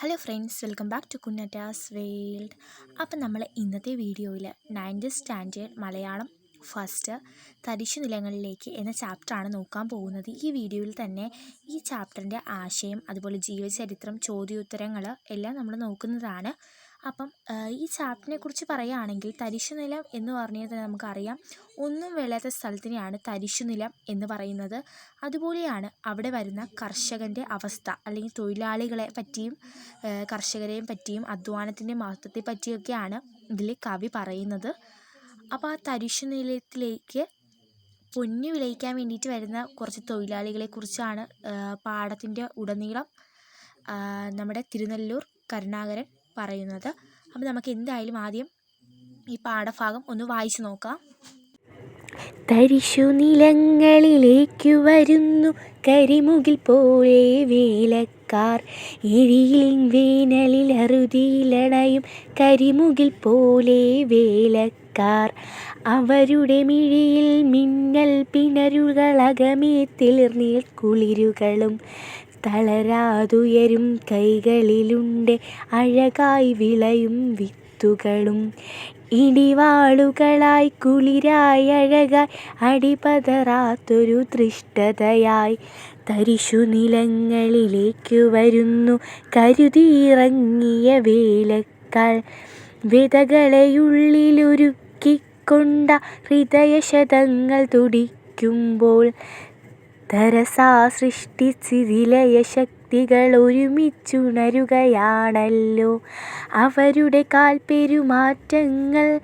Hello friends welcome back to കുന്നറ്റാസ് world അപ്പം നമ്മൾ ഇന്നത്തെ വീഡിയോയിൽ നയൻത് സ്റ്റാൻഡേർഡ് മലയാളം ഫസ്റ്റ് തരിശു നിലങ്ങളിലേക്ക് എന്ന ചാപ്റ്ററാണ് നോക്കാൻ പോകുന്നത്. ഈ വീഡിയോയിൽ തന്നെ ഈ ചാപ്റ്ററിന്റെ ആശയം അതുപോലെ ജീവചരിത്രം ചോദ്യോത്തരങ്ങൾ എല്ലാം നമ്മൾ നോക്കുന്നതാണ്. അപ്പം ഈ ചാപ്റ്ററിനെ കുറിച്ച് പറയുകയാണെങ്കിൽ തരിശുനിലം എന്ന് പറഞ്ഞാൽ തന്നെ നമുക്കറിയാം. ഒന്നും വിളയാത്ത സ്ഥലത്തിനെയാണ് തരിശുനിലം എന്ന് പറയുന്നത്. അതുപോലെയാണ് അവിടെ വരുന്ന കർഷകന്റെ അവസ്ഥ അല്ലെങ്കിൽ തൊഴിലാളികളെ പറ്റിയും കർഷകരെയും പറ്റിയും അധ്വാനത്തിന്റെ മഹത്വത്തെ പറ്റിയൊക്കെയാണ് ഇതിൽ കവി പറയുന്നത്. അപ്പോൾ ആ തരിശുനിലത്തിലേക്ക് പൊന്നു വിളയിക്കാൻ വേണ്ടിയിട്ട് വരുന്ന കുറച്ച് തൊഴിലാളികളെക്കുറിച്ചാണ് പാടത്തിന്റെ ഉടനീളം നമ്മുടെ തിരുനെല്ലൂർ കരുണാകരൻ പറയുന്നത്. അപ്പോൾ നമുക്ക് എന്തായാലും ആദ്യം ഈ പാഠഭാഗം ഒന്ന് വായിച്ചു നോക്കാം. തരിശു നിലങ്ങളിലേക്കു വരുന്നു കരിമുകിൽ പോലെ വേലക്കാർ. എരിയിൽ വേനലിൽ അറുതിയിലണയും കരിമുകിൽ പോലെ വേലക്കാർ. അവരുടെ മിഴിയിൽ മിന്നൽ പിണരുകളകമേ തിളിർനീൾ കുളിരുകളും തളരാതുയരും കൈകളിലുണ്ട് അഴകായി വിളയും വിത്തുകളും. ഇടിവാളുകളായി കുളിരായി അഴകായി അടിപതറാത്തൊരു ദൃഷ്ടതയായി തരിശു നിലങ്ങളിലേക്കു വരുന്നു കരുതിയിറങ്ങിയ വേലക്കാൾ. വിതകളെയുള്ളിലൊരുക്കിക്കൊണ്ട ഹൃദയശതങ്ങൾ തുടിക്കുമ്പോൾ തരസാ സൃഷ്ടിച്ചിതിലയ ശക്തികൾ ഒരുമിച്ചുണരുകയാണല്ലോ. അവരുടെ കാൽ പെരുമാറ്റങ്ങൾ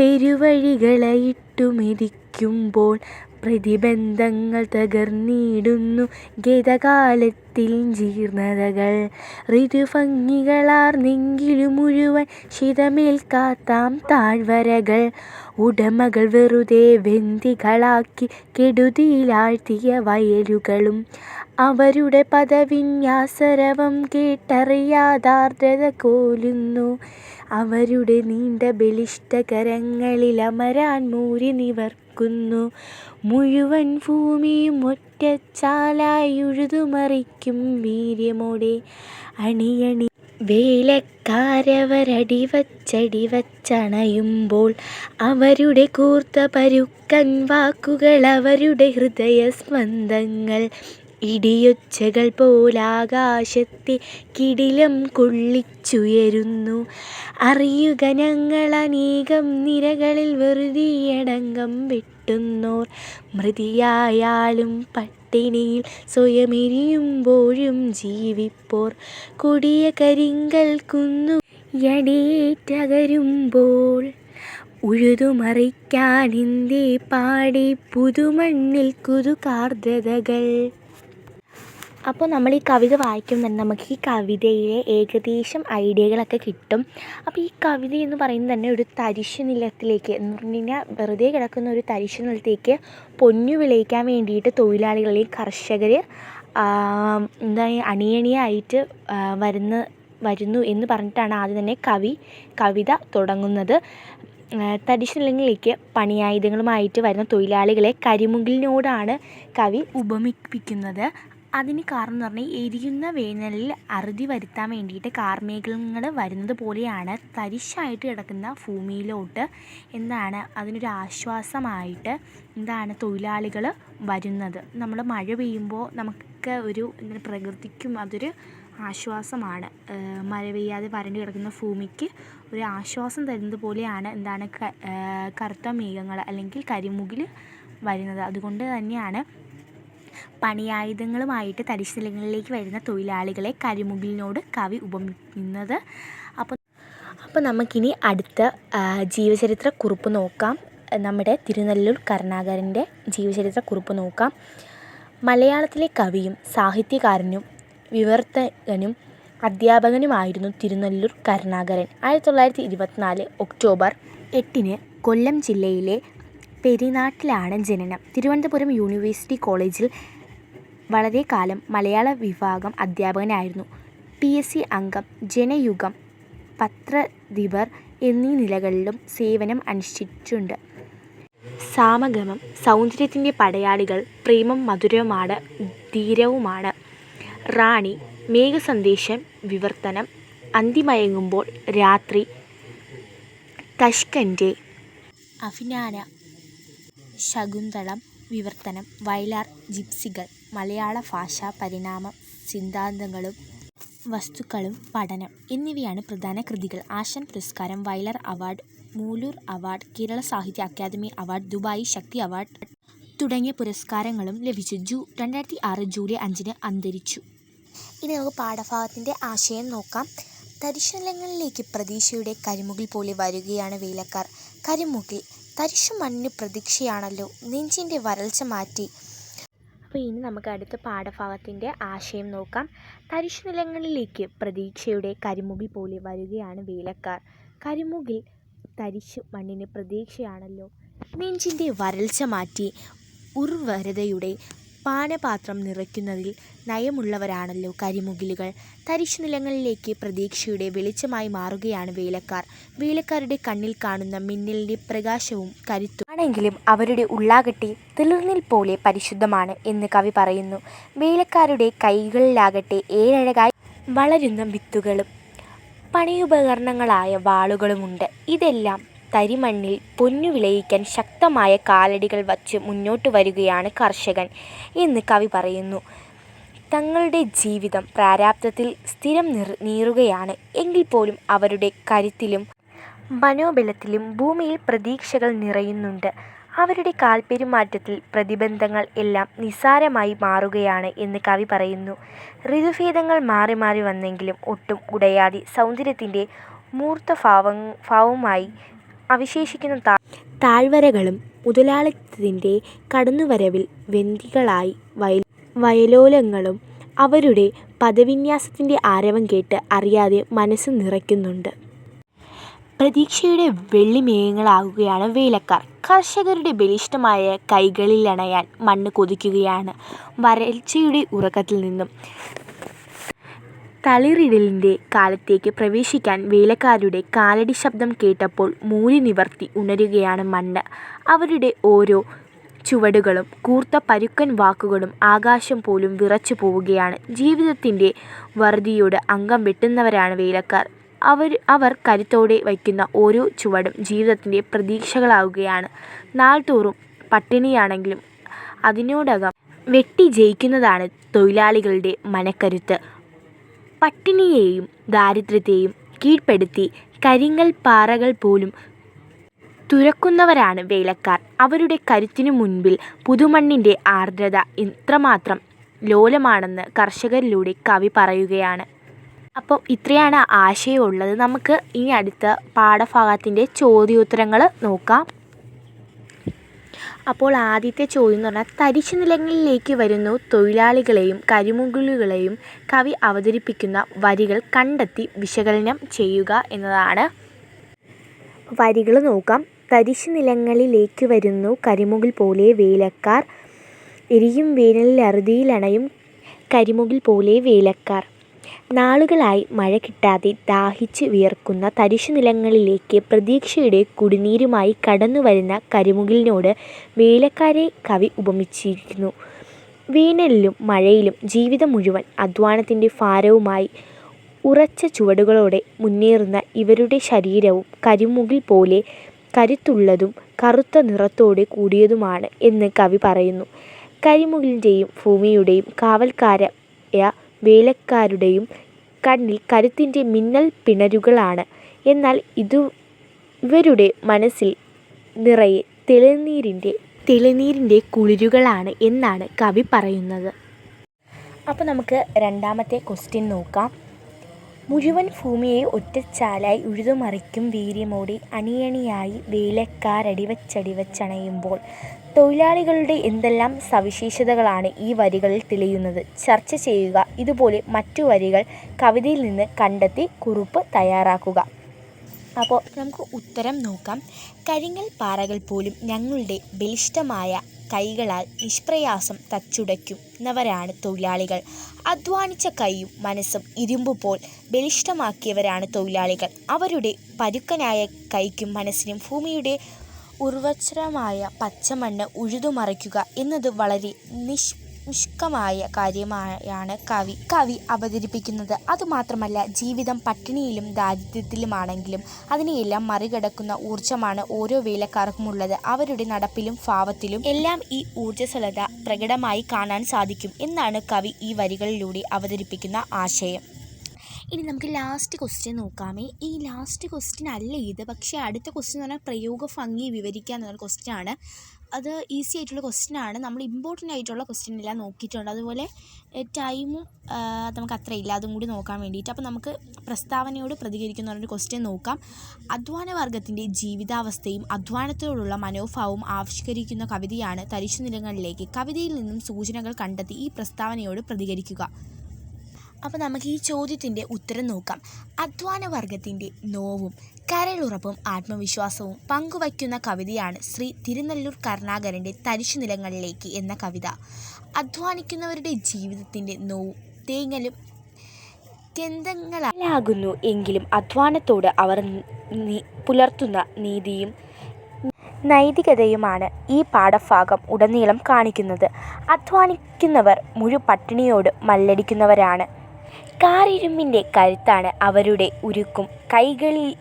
പെരുവഴികളെ മെതിക്കുമ്പോൾ പ്രതിബന്ധങ്ങൾ തകർന്നിടുന്നു ഗതകാലത്തിൽ ജീർണതകൾ. ഋതുഭംഗികളാർന്നെങ്കിലും മുഴുവൻ ശിതമേൽക്കാത്താം താഴ്വരകൾ ഉടമകൾ വെറുതെ വെന്തികളാക്കി കെടുതിയിലാഴ്ത്തിയ വയലുകളും. അവരുടെ പദവിന്യാസരവം കേട്ടറിയാതാർദ്രത കോലുന്നു. അവരുടെ നീണ്ട ബലിഷ്ടകരങ്ങളിൽ അമരാൻ മൂരി നിവർക്കുന്നു. മുഴുവൻ ഭൂമിയും ഒറ്റച്ചാലായി ഉഴുതുമറിക്കും വീര്യമോടെ. അണിയണി വേലക്കാരവരടിവച്ചടിവച്ചണയുമ്പോൾ അവരുടെ കൂർത്ത പരുക്കൻ വാക്കുകൾ അവരുടെ ഹൃദയ സ്പന്ദങ്ങൾ ഇടിയൊച്ചകൾ പോലാകാശത്തെ കിടിലം കൊള്ളിച്ചുയരുന്നു. അറിയുക ഞങ്ങൾ അനേകം നിരകളിൽ വെറുതെയടങ്കം വെട്ടുന്നോർ മൃതിയായാലും പട്ടിണിയിൽ സ്വയമെരിയുമ്പോഴും ജീവിപ്പോർ. കൊടിയ കരിങ്കൽ കുന്നു യടിയേറ്റകരുമ്പോൾ ഇന്ത്യ പാടി പുതുമണ്ണിൽ കുതുകാർദ്രതകൾ. അപ്പോൾ നമ്മൾ ഈ കവിത വായിക്കുമ്പോൾ തന്നെ നമുക്ക് ഈ കവിതയിലെ ഏകദേശം ഐഡിയകളൊക്കെ കിട്ടും. അപ്പോൾ ഈ കവിത എന്ന് പറയുന്നത് തന്നെ ഒരു തരിശു നിലത്തിലേക്ക് എന്ന് പറഞ്ഞു കഴിഞ്ഞാൽ വെറുതെ കിടക്കുന്ന ഒരു തരിശു നിലത്തേക്ക് പൊന്നു വിളയിക്കാൻ വേണ്ടിയിട്ട് തൊഴിലാളികളെയും കർഷകർ എന്താ അണിയണിയായിട്ട് വരുന്ന വരുന്നു എന്ന് പറഞ്ഞിട്ടാണ് ആദ്യം തന്നെ കവി കവിത തുടങ്ങുന്നത്. തരിശിലങ്ങളിലേക്ക് പണിയായുധങ്ങളുമായിട്ട് വരുന്ന തൊഴിലാളികളെ കരിമുകിലിനോടാണ് കവി ഉപമിപ്പിക്കുന്നത്. അതിന് കാരണം എന്ന് പറഞ്ഞാൽ എരിയുന്ന വേനലിൽ അറുതി വരുത്താൻ വേണ്ടിയിട്ട് കാർമേഘങ്ങൾ വരുന്നത് പോലെയാണ് തരിശായിട്ട് കിടക്കുന്ന ഭൂമിയിലോട്ട്. എന്താണ്? അതിനൊരു ആശ്വാസമായിട്ട് എന്താണ് തൊഴിലാളികൾ വരുന്നത്. നമ്മൾ മഴ പെയ്യുമ്പോൾ നമുക്ക് ഒരു എന്താണ് പ്രകൃതിക്കും അതൊരു ആശ്വാസമാണ്. മഴ പെയ്യാതെ വരണ്ട് കിടക്കുന്ന ഭൂമിക്ക് ഒരു ആശ്വാസം തരുന്നത് പോലെയാണ് എന്താണ് കറുത്ത മേഘങ്ങൾ അല്ലെങ്കിൽ കരിമുകിൽ വരുന്നത്. അതുകൊണ്ട് തന്നെയാണ് പണിയായുധങ്ങളുമായിട്ട് തരിശുനിലങ്ങളിലേക്ക് വരുന്ന തൊഴിലാളികളെ കരിമുകിലിനോട് കവി ഉപമിക്കുന്നത്. അപ്പോൾ അപ്പോൾ നമുക്കിനി അടുത്ത ജീവചരിത്ര കുറിപ്പ് നോക്കാം. നമ്മുടെ തിരുനെല്ലൂർ കരുണാകരന്റെ ജീവചരിത്ര കുറിപ്പ് നോക്കാം. മലയാളത്തിലെ കവിയും സാഹിത്യകാരനും വിവർത്തകനും അധ്യാപകനുമായിരുന്നു തിരുനെല്ലൂർ കരുണാകരൻ. ആയിരത്തി തൊള്ളായിരത്തി ഇരുപത്തിനാല് ഒക്ടോബർ എട്ടിന് കൊല്ലം ജില്ലയിലെ പെരിനാട്ടിലാണ് ജനനം. തിരുവനന്തപുരം യൂണിവേഴ്സിറ്റി കോളേജിൽ വളരെ കാലം മലയാള വിഭാഗം അധ്യാപകനായിരുന്നു. പി. എസ്. സി അംഗം ജനയുഗം പത്രദിപർ എന്നീ നിലകളിലും സേവനം അനുഷ്ഠിച്ചിട്ടുണ്ട്. സാമഗമം സൗന്ദര്യത്തിന്റെ പടയാളികൾ പ്രേമം മധുരവുമാണ് ധീരവുമാണ്. റാണി മേഘസന്ദേശം വിവർത്തനം അന്തിമയങ്ങുമ്പോൾ രാത്രി തഷ്കന്റെ അഫ്നാന ശകുന്തളം വിവർത്തനം വയലാർ ജിപ്സികൾ മലയാള ഭാഷാ പരിണാമ സിദ്ധാന്തങ്ങളും വസ്തുക്കളും പഠനം എന്നിവയാണ് പ്രധാന കൃതികൾ. ആശാൻ പുരസ്കാരം Vayalar award Moolur award Kerala Sahitya Akademi award Dubai Shakthi award തുടങ്ങിയ പുരസ്കാരങ്ങളും ലഭിച്ചു. ജൂ രണ്ടായിരത്തി ആറ് ജൂലൈ അഞ്ചിന് അന്തരിച്ചു. ഇനി നമുക്ക് പാഠഭാഗത്തിന്റെ ആശയം നോക്കാം. തരിശുനിലങ്ങളിലേക്ക് പ്രതീക്ഷയുടെ കരിമുകിൽ പോലെ വരികയാണ് വേലക്കാർ. കരിമുകിൽ തരിശു മണ്ണിന് പ്രതീക്ഷയാണല്ലോ നെഞ്ചിന്റെ വരൾച്ച മാറ്റി. അപ്പോൾ ഇനി നമുക്ക് അടുത്ത പാഠഭാഗത്തിന്റെ ആശയം നോക്കാം. തരിശു നിലങ്ങളിലേക്ക് പ്രതീക്ഷയുടെ കരിമുകിൽ പോലെ വരികയാണ് വേലക്കാർ. കരിമുകിൽ തരിശു മണ്ണിന് പ്രതീക്ഷയാണല്ലോ. നെഞ്ചിന്റെ വരൾച്ച മാറ്റി ഉർവരതയുടെ പാനപാത്രം നിറയ്ക്കുന്നതിൽ നയമുള്ളവരാണല്ലോ കരിമുകിലുകൾ. തരിശുനിലങ്ങളിലേക്ക് പ്രതീക്ഷയുടെ വെളിച്ചമായി മാറുകയാണ് വേലക്കാർ. വേലക്കാരുടെ കണ്ണിൽ കാണുന്ന മിന്നലിന്റെ പ്രകാശവും കരുത്തും ആണെങ്കിലും അവരുടെ ഉള്ളാകട്ടെ തിളിർന്നിൽ പോലെ പരിശുദ്ധമാണ് എന്ന് കവി പറയുന്നു. വേലക്കാരുടെ കൈകളിലാകട്ടെ ഏഴഴകായി വളരുന്ന വിത്തുകളും പണിയുപകരണങ്ങളായ വാളുകളുമുണ്ട്. ഇതെല്ലാം തരിമണ്ണിൽ പൊന്നു വിളയിക്കാൻ ശക്തമായ കാലടികൾ വച്ച് മുന്നോട്ട് വരികയാണ് കർഷകൻ എന്ന് കവി പറയുന്നു. തങ്ങളുടെ ജീവിതം പ്രാരാബ്ധത്തിൽ സ്ഥിരം നിർ നീറുകയാണ്. എങ്കിൽ പോലും അവരുടെ കരുത്തിലും മനോബലത്തിലും ഭൂമിയിൽ പ്രതീക്ഷകൾ നിറയുന്നുണ്ട്. അവരുടെ കാൽപ്പെരുമാറ്റത്തിൽ പ്രതിബന്ധങ്ങൾ എല്ലാം നിസ്സാരമായി മാറുകയാണ് എന്ന് കവി പറയുന്നു. ഋതുഭേദങ്ങൾ മാറി മാറി വന്നെങ്കിലും ഒട്ടും ഉടയാതെ സൗന്ദര്യത്തിന്റെ മൂർത്ത ഭാവ ഭാവമായി അവശേഷിക്കുന്ന താ താഴ്വരകളും മുതലാളിത്തത്തിന്റെ കടന്നുവരവിൽ വെന്തികളായി വയൽ വയലോലങ്ങളും അവരുടെ പദവിന്യാസത്തിന്റെ ആരവം കേട്ട് അറിയാതെ മനസ്സ് നിറയ്ക്കുന്നുണ്ട്. പ്രതീക്ഷയുടെ വെള്ളിമേഘങ്ങളാകുകയാണ് വേലക്കാർ. കർഷകരുടെ ബലിഷ്ടമായ കൈകളിലണയാൻ മണ്ണ് കൊതിക്കുകയാണ്. വരൾച്ചയുടെ ഉറക്കത്തിൽ നിന്നും തളിരിടലിന്റെ കാലത്തേക്ക് പ്രവേശിക്കാൻ വേലക്കാരുടെ കാലടി ശബ്ദം കേട്ടപ്പോൾ മൂലി നിവർത്തി ഉണരുകയാണ് മണ്ണ് അവരുടെ ഓരോ ചുവടുകളും കൂർത്ത പരുക്കൻ വാക്കുകളും ആകാശം പോലും വിറച്ചു പോവുകയാണ്. ജീവിതത്തിന്റെ വറുതിയോട് അംഗം വെട്ടുന്നവരാണ് വേലക്കാർ. അവർ അവർ കരുത്തോടെ വയ്ക്കുന്ന ഓരോ ചുവടും ജീവിതത്തിന്റെ പ്രതീക്ഷകളാവുകയാണ്. നാൾതോറും പട്ടിണിയാണെങ്കിലും അതിനോടകം വെട്ടി ജയിക്കുന്നതാണ് തൊഴിലാളികളുടെ മനക്കരുത്ത്. പട്ടിണിയെയും ദാരിദ്ര്യത്തെയും കീഴ്പ്പെടുത്തി കരിങ്കൽ പാറകൾ പോലും തുരക്കുന്നവരാണ് വേലക്കാർ. അവരുടെ കരുത്തിനു മുൻപിൽ പുതുമണ്ണിന്റെ ആർദ്രത ഇത്രമാത്രം ലോലമാണെന്ന് കർഷകരിലൂടെ കവി പറയുകയാണ്. അപ്പോൾ ഇത്രയാണ് ആശയമുള്ളത് നമുക്ക് ഇനി അടുത്ത പാഠഭാഗത്തിന്റെ ചോദ്യോത്തരങ്ങൾ നോക്കാം. അപ്പോൾ ആദ്യത്തെ ചോദ്യം എന്ന് പറഞ്ഞാൽ തരിശു നിലങ്ങളിലേക്ക് വരുന്നു തൊഴിലാളികളെയും കരിമുകിലുകളെയും കവി അവതരിപ്പിക്കുന്ന വരികൾ കണ്ടെത്തി വിശകലനം ചെയ്യുക എന്നതാണ്. വരികൾ നോക്കാം. തരിശു നിലങ്ങളിലേക്ക് വരുന്നു കരിമുകിൽ പോലെ വേലക്കാർ എരിയും വേനലിൽ അറുതിയിലണയും കരിമുകിൽ പോലെ വേലക്കാർ. നാളുകളായി മഴ കിട്ടാതെ ദാഹിച്ച് വിയർക്കുന്ന തരിശു നിലങ്ങളിലേക്ക് പ്രതീക്ഷയുടെ കുടിനീരുമായി കടന്നു വരുന്ന കരിമുകിലിനോട് വേലക്കാരെ കവി ഉപമിച്ചിരിക്കുന്നു. വേനലിലും മഴയിലും ജീവിതം മുഴുവൻ അധ്വാനത്തിന്റെ ഭാരവുമായി ഉറച്ച ചുവടുകളോടെ മുന്നേറുന്ന ഇവരുടെ ശരീരവും കരിമുകിൽ പോലെ കരുത്തുള്ളതും കറുത്ത നിറത്തോടെ കൂടിയതുമാണ് എന്ന് കവി പറയുന്നു. കരിമുകിലിന്റെയും ഭൂമിയുടെയും കാവൽക്കാരായ വേലക്കാരുടെയും കണ്ണിൽ കരുത്തിന്റെ മിന്നൽ പിണരുകളാണ്. എന്നാൽ ഇതു ഇവരുടെ മനസ്സിൽ നിറയെ തെളിനീരിന്റെ കുളിരുകളാണ് എന്നാണ് കവി പറയുന്നത്. അപ്പോൾ നമുക്ക് രണ്ടാമത്തെ ക്വസ്റ്റ്യൻ നോക്കാം. മുഴുവൻ ഭൂമിയെ ഒറ്റച്ചാലായി ഉഴുതുമറിക്കും വീര്യമോടെ അണിയണിയായി വേലക്കാരടിവച്ചടിവച്ചണയുമ്പോൾ തൊഴിലാളികളുടെ എന്തെല്ലാം സവിശേഷതകളാണ് ഈ വരികളിൽ തെളിയുന്നത്? ചർച്ച ചെയ്യുക. ഇതുപോലെ മറ്റു വരികൾ കവിതയിൽ നിന്ന് കണ്ടെത്തി കുറിപ്പ് തയ്യാറാക്കുക. അപ്പോൾ നമുക്ക് ഉത്തരം നോക്കാം. കരിങ്ങൽ പാറകൾ പോലും ഞങ്ങളുടെ ബലിഷ്ടമായ കൈകളാൽ നിഷ്പ്രയാസം തച്ചുടയ്ക്കുന്നവരാണ് തൊഴിലാളികൾ. അധ്വാനിച്ച കൈയും മനസ്സും ഇരുമ്പ് പോൽ ബലിഷ്ഠമാക്കിയവരാണ് തൊഴിലാളികൾ. അവരുടെ പരുക്കനായ കൈക്കും മനസ്സിനും ഭൂമിയുടെ ഉർവസ്രമായ പച്ചമണ്ണ് ഉഴുതുമറിക്കുക എന്നത് വളരെ നിഷ് നിഷ്കമായ കാര്യമായാണ് കവി. കവി അവതരിപ്പിക്കുന്നത് അതുമാത്രമല്ല ജീവിതം പട്ടിണിയിലും ദാരിദ്ര്യത്തിലുമാണെങ്കിലും അതിനെയെല്ലാം മറികടക്കുന്ന ഊർജമാണ് ഓരോ വേലക്കാർക്കുമുള്ളത്. അവരുടെ നടപ്പിലും ഭാവത്തിലും എല്ലാം ഈ ഊർജസ്വലത പ്രകടമായി കാണാൻ സാധിക്കും എന്നാണ് കവി ഈ വരികളിലൂടെ അവതരിപ്പിക്കുന്ന ആശയം. ഇനി നമുക്ക് ലാസ്റ്റ് ക്വസ്റ്റ്യൻ നോക്കാമേ. ഈ ലാസ്റ്റ് ക്വസ്റ്റ്യൻ അല്ല ഇത്. പക്ഷേ അടുത്ത ക്വസ്റ്റ്യൻ എന്ന് പറഞ്ഞാൽ പ്രയോഗ ഭംഗി വിവരിക്കുക എന്നുള്ള ക്വസ്റ്റ്യൻ ആണ്. അത് ഈസി ആയിട്ടുള്ള ക്വസ്റ്റ്യൻ ആണ്. നമ്മൾ ഇമ്പോർട്ടന്റ് ആയിട്ടുള്ള ക്വസ്റ്റ്യൻ എല്ലാം നോക്കിയിട്ടുണ്ട്. അതുപോലെ ടൈമും നമുക്ക് അത്ര ഇല്ല. അതും കൂടി നോക്കാൻ വേണ്ടിയിട്ട്. അപ്പോൾ നമുക്ക് പ്രസ്താവനയോട് പ്രതികരിക്കുന്ന ഒരു ക്വസ്റ്റ്യൻ നോക്കാം. അധ്വാന വർഗത്തിന്റെ ജീവിതാവസ്ഥയും അധ്വാനത്തോടുള്ള മനോഭാവവും ആവിഷ്കരിക്കുന്ന കവിതയാണ് തരിശു നിലങ്ങളിലേക്ക് കവിതയിൽ നിന്നും സൂചനകൾ കണ്ടെത്തി ഈ പ്രസ്താവനയോട് പ്രതികരിക്കുക. അപ്പോൾ നമുക്ക് ഈ ചോദ്യത്തിന്റെ ഉത്തരം നോക്കാം. അധ്വാന വർഗത്തിന്റെ നോവും കരളുറപ്പും ആത്മവിശ്വാസവും പങ്കുവയ്ക്കുന്ന കവിതയാണ് ശ്രീ തിരുനെല്ലൂർ കരുണാകരന്റെ തരിശു നിലങ്ങളിലേക്ക് എന്ന കവിത. അധ്വാനിക്കുന്നവരുടെ ജീവിതത്തിന്റെ നോവും തേങ്ങലും കെന്തങ്ങളാകുന്നു എങ്കിലും അധ്വാനത്തോട് അവർ പുലർത്തുന്ന നീതിയും നൈതികതയുമാണ് ഈ പാഠഭാഗം ഉടനീളം കാണിക്കുന്നത്. അധ്വാനിക്കുന്നവർ മുഴു പട്ടിണിയോട് മല്ലടിക്കുന്നവരാണ്. കാരിരുമ്പിന്റെ കരുത്താണ് അവരുടെ ഉരുക്കും കൈകളിൽ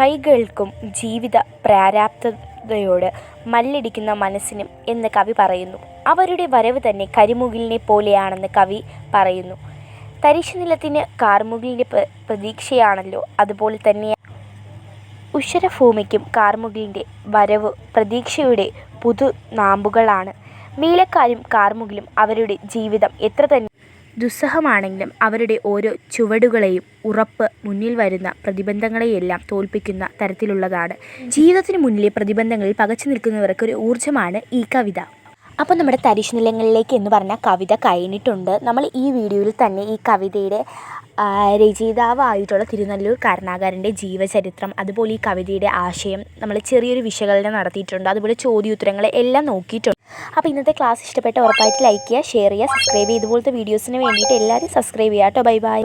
കൈകൾക്കും ജീവിത പ്രാരാബ്ധതയോട് മല്ലടിക്കുന്ന മനസ്സിനും എന്ന് കവി പറയുന്നു. അവരുടെ വരവ് തന്നെ കരിമുകിലിനെ പോലെയാണെന്ന് കവി പറയുന്നു. തരിശുനിലത്തിന് കാർമുകിലിന്റെ പ്ര- പ്രതീക്ഷയാണല്ലോ. അതുപോലെ തന്നെ ഉഷരഭൂമിക്കും കാർമുകിലിന്റെ വരവ് പ്രതീക്ഷയുടെ പുതു നാമ്പുകളാണ് മീലക്കാരും കാർമുകിലും അവരുടെ ജീവിതം എത്ര തന്നെ ദുസ്സഹമാണെങ്കിലും അവരുടെ ഓരോ ചുവടുകളെയും ഉറപ്പ് മുന്നിൽ വരുന്ന പ്രതിബന്ധങ്ങളെയെല്ലാം തോൽപ്പിക്കുന്ന തരത്തിലുള്ളതാണ്. ജീവിതത്തിന് മുന്നിലെ പ്രതിബന്ധങ്ങളിൽ പകച്ചു നിൽക്കുന്നവർക്ക് ഒരു ഊർജമാണ് ഈ കവിത. അപ്പോൾ നമ്മുടെ തരിശ് നിലങ്ങളിലേക്ക് എന്ന് പറഞ്ഞ കവിത കഴിഞ്ഞിട്ടുണ്ട്. നമ്മൾ ഈ വീഡിയോയിൽ തന്നെ ഈ കവിതയുടെ രചയിതാവായിട്ടുള്ള തിരുനല്ലൂർ കരുണാകരന്റെ ജീവചരിത്രം അതുപോലെ ഈ കവിതയുടെ ആശയം നമ്മൾ ചെറിയൊരു വിശകലനം നടത്തിയിട്ടുണ്ട്. അതുപോലെ ചോദ്യോത്തരങ്ങൾ എല്ലാം നോക്കിയിട്ടുണ്ട്. അപ്പോൾ ഇന്നത്തെ ക്ലാസ് ഇഷ്ടപ്പെട്ട ഉറപ്പായിട്ട് ലൈക്ക് ചെയ്യുക ഷെയർ ചെയ്യുക സബ്സ്ക്രൈബ് ചെയ്യുക. ഇതുപോലത്തെ വീഡിയോസിന് വേണ്ടിയിട്ട് എല്ലാവരും സബ്സ്ക്രൈബ് ചെയ്യുക കേട്ടോ. Bye bye.